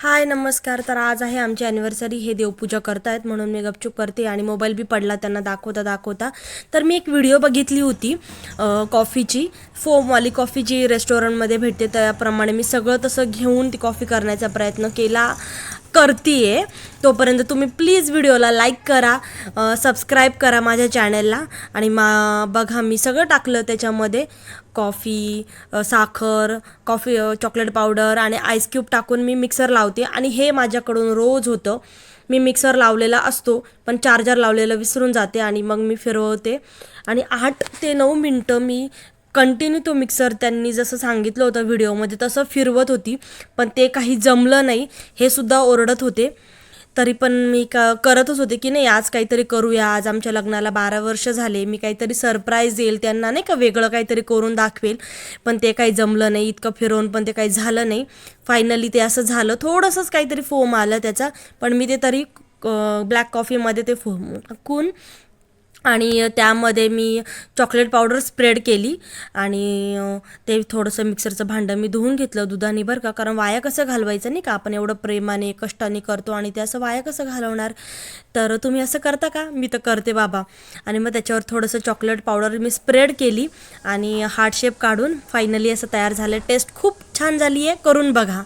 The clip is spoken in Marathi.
हाय नमस्कार. तर आज आहे आमची ॲनिव्हर्सरी हे देवपूजा करतायत म्हणून मी गपचूप करते आणि मोबाईल बी पडला त्यांना दाखवता दाखवता. तर मी एक व्हिडिओ बघितली होती कॉफीची फोमवाली कॉफी जी रेस्टॉरंटमध्ये भेटते त्याप्रमाणे मी सगळं तसं घेऊन ती कॉफी करण्याचा प्रयत्न केला. करतीये. तोपर्यंत तुम्ही प्लीज व्हिडिओला लाईक करा सबस्क्राईब करा माझ्या चॅनलला. आणि मा बघा मी सगळं टाकलं त्याच्यामध्ये. कॉफी साखर कॉफी चॉकलेट पावडर आणि आईस्क्यूब टाकून मी मिक्सर लावते. आणि हे माझ्याकडून रोज होतं. मी मिक्सर लावलेला असतो पण चार्जर लावलेलं विसरून जाते आणि मग मी फिरवते. आणि आठ ते नऊ मिनटं मी कंटिन्यू तो मिक्सर त्यांनी जसं सांगितलं होतं व्हिडिओमध्ये तसं फिरवत होती पण ते काही जमलं नाही हे सुद्धा ओरडत होते. तरी पण मी क करतच होते की नाही आज काहीतरी करूया आज आमच्या लग्नाला बारा वर्ष झाले मी काहीतरी सरप्राईज देईल त्यांना नाही का वेगळं काहीतरी करून दाखवेल पण ते काही जमलं नाही इतकं फिरवून पण ते काही झालं नाही. फायनली ते असं झालं थोडंसंच काहीतरी फोम आलं त्याचा पण मी ते तरी ब्लॅक कॉफीमध्ये ते फोम टाकून आणि त्यामध्ये मी चॉकलेट पावडर स्प्रेड केली आणि ते थोडंसं मिक्सरचं भांडं मी धुवून घेतलं दुधाने बरं का. कारण वाया कसं घालवायचं नाही का? आपण एवढं प्रेमाने कष्टाने करतो आणि ते असं वाया कसं घालवणार? तर तुम्ही असं करता का? मी तर करते बाबा. आणि मग त्याच्यावर थोडंसं चॉकलेट पावडर मी स्प्रेड केली आणि हार्ट शेप काढून फायनली असं तयार झालं. टेस्ट खूप छान झाली आहे करून बघा.